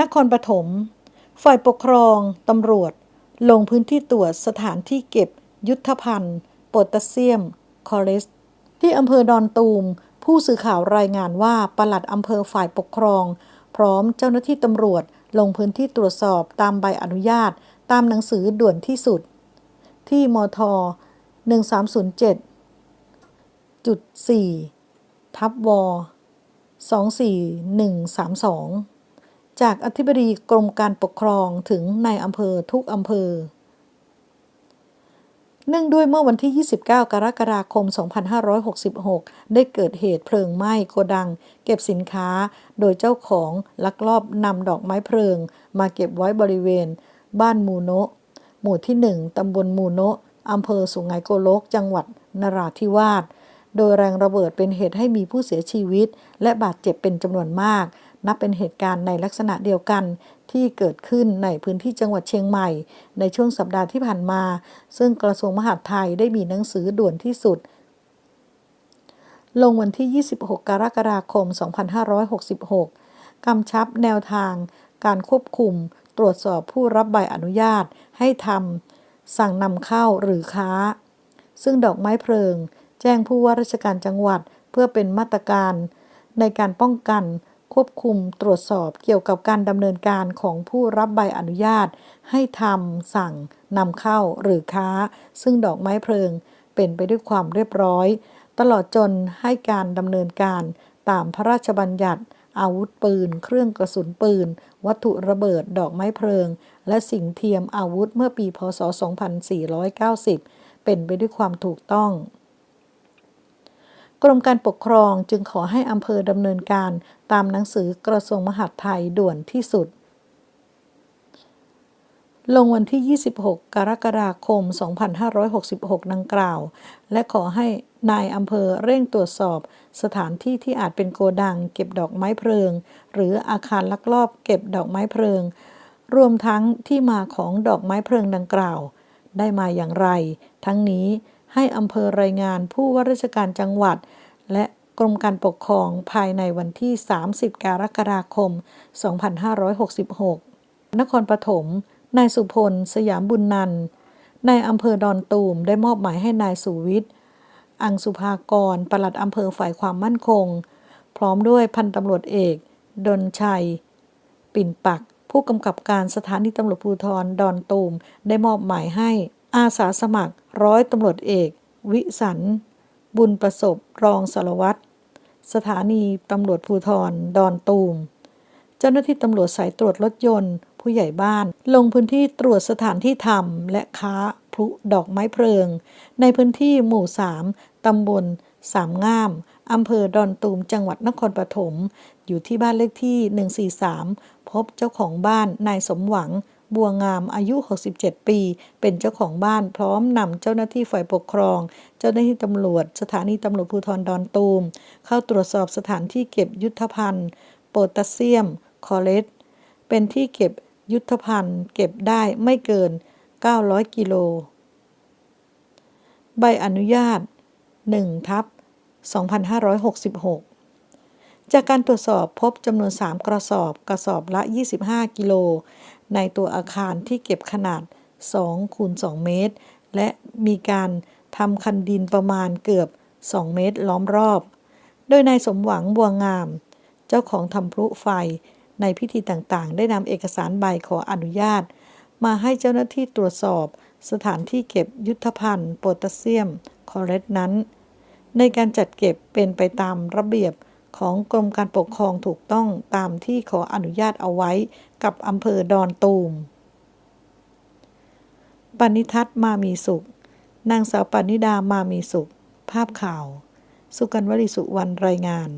นครปฐม ฝ่ายปกครองตำรวจ ลงพื้นที่ตรวจสถานที่เก็บ ยุทธภัณฑ์โพแทสเซียม คอเรสที่อำเภอดอนตูม ผู้สื่อข่าวรายงานว่าปลัดอำเภอฝ่ายปกครอง พร้อมเจ้าหน้าที่ตำรวจ ลงพื้นที่ตรวจสอบตามใบอนุญาต ตามหนังสือด่วนที่สุด ที่มท 1307จุด4ทับว 24132 จากอธิบดีกรมการปกครองถึงในายอำเภอทุกอำเภอ เนื่องด้วยเมื่อวันที่ 29 กรกฎาคม 2566 ได้เกิดเหตุเพลิงไหม้โกดัง เก็บสินค้า โดยเจ้าของลักลอบนำดอกไม้เพลิง มาเก็บไว้บริเวณ บ้านมูโนะหมู่ที่ 1 ตำบลมูโนะอำเภอสุไหงโกลก จังหวัดนราธิวาส โดยแรงระเบิดเป็นเหตุให้มีผู้เสียชีวิต และบาดเจ็บเป็นจำนวนมาก นับเป็นเหตุการณ์ในลักษณะเดียวกันที่เกิดขึ้นในพื้นที่จังหวัดเชียงใหม่ ในช่วงสัปดาห์ที่ผ่านมา ซึ่งกระทรวงมหาดไทยได้มีหนังสือด่วนที่สุด ลงวันที่ 26 กรกฎาคม 2566 กำชับแนวทาง การควบคุม ตรวจสอบผู้รับใบอนุญาต ให้ทำสั่งนำเข้าหรือค้า ซึ่งดอกไม้เพลิง แจ้งผู้ว่าราชการจังหวัด เพื่อเป็นมาตรการ ในการป้องกัน ควบคุมตรวจสอบเกี่ยวกับการดำเนินการของผู้รับใบอนุญาต ให้ทำสั่งนำเข้าหรือค้า ซึ่งดอกไม้เพลิงเป็นไปด้วยความเรียบร้อย ตลอดจนให้การดำเนินการตามพระราชบัญญัติ อาวุธปืน เครื่องกระสุนปืน วัตถุระเบิดดอกไม้เพลิง และสิ่งเทียมอาวุธเมื่อปีพ.ศ.2490 เป็นไปด้วยความถูกต้อง กรมการปกครองจึงขอให้อำเภอดำเนินการตามหนังสือกระทรวงมหาดไทยด่วนที่สุด ลงวันที่ 26 กรกฎาคม 2566 ดังกล่าว และขอให้นายอำเภอเร่งตรวจสอบสถานที่ที่อาจเป็นโกดัง เก็บดอกไม้เพลิง หรืออาคารลักลอบเก็บดอกไม้เพลิง รวมทั้งที่มาของดอกไม้เพลิงดังกล่าว ได้มาอย่างไร ทั้งนี้ ให้อำเภอรายงานผู้ว่าราชการจังหวัด และกรมการปกครองภายในวันที่ 30 กรกฎาคม 2566 นครปฐม นายสุพล สยามบุญนันนายอำเภอดอนตูมได้มอบหมายให้นายสุวิทย์ อังสุภากร ปลัดอำเภอฝ่ายความมั่นคง พร้อมด้วยพันตำรวจเอก ดนชัย ปิ่นปัก ผู้กำกับการสถานีตำรวจภูธรดอนตูมได้มอบหมายให้ อาสาสมัครร้อยตำรวจเอก วิสัน บุญประสบรองสารวัตรสถานีตำรวจภูธรดอนตูม เจ้าหน้าที่ตำรวจสายตรวจรถยนต์ ผู้ใหญ่บ้าน ลงพื้นที่ตรวจสถานที่ทำและค้าพลุดอกไม้เพลิง ในพื้นที่หมู่ 3ตำบลสามงามอำเภอดอนตูมจังหวัดนครปฐมอยู่ที่บ้านเลขที่ 143 พบเจ้าของบ้านนายสมหวัง บัวงามอายุ 67 ปี เป็นเจ้าของบ้านพร้อมนำเจ้าหน้าที่ฝ่ายปกครอง เจ้าหน้าที่ตำรวจ สถานีตำรวจภูธรดอนตูม เข้าตรวจสอบสถานที่เก็บยุทธภัณฑ์ โพแทสเซียม คอเรสเป็นที่เก็บยุทธภัณฑ์ เก็บได้ไม่เกิน 900 กิโล ใบอนุญาต1ทับ2566 จากการตรวจสอบพบจำนวน 3 กระสอบ กระสอบละ 25 กิโล ในตัวอาคารที่เก็บขนาด2คูณ2เมตร และมีการทำคันดินประมาณเกือบ 2 เมตรล้อมรอบ โดยนายสมหวังบัวงาม เจ้าของทำพลุไฟในพิธีต่างๆ ได้นำเอกสารใบขออนุญาต มาให้เจ้าหน้าที่ตรวจสอบ สถานที่เก็บยุทธภัณฑ์โพแทสเซียมคอเรสนั้น ในการจัดเก็บเป็นไปตามระเบียบ ของกรมการปกครองถูกต้องตามที่ขออนุญาตเอาไว้กับอำเภอดอนตูมปณิทัศน์มามีสุข นางสาวปณิดามามีสุข ภาพข่าว สุกันวลิสุวรรณรายงาน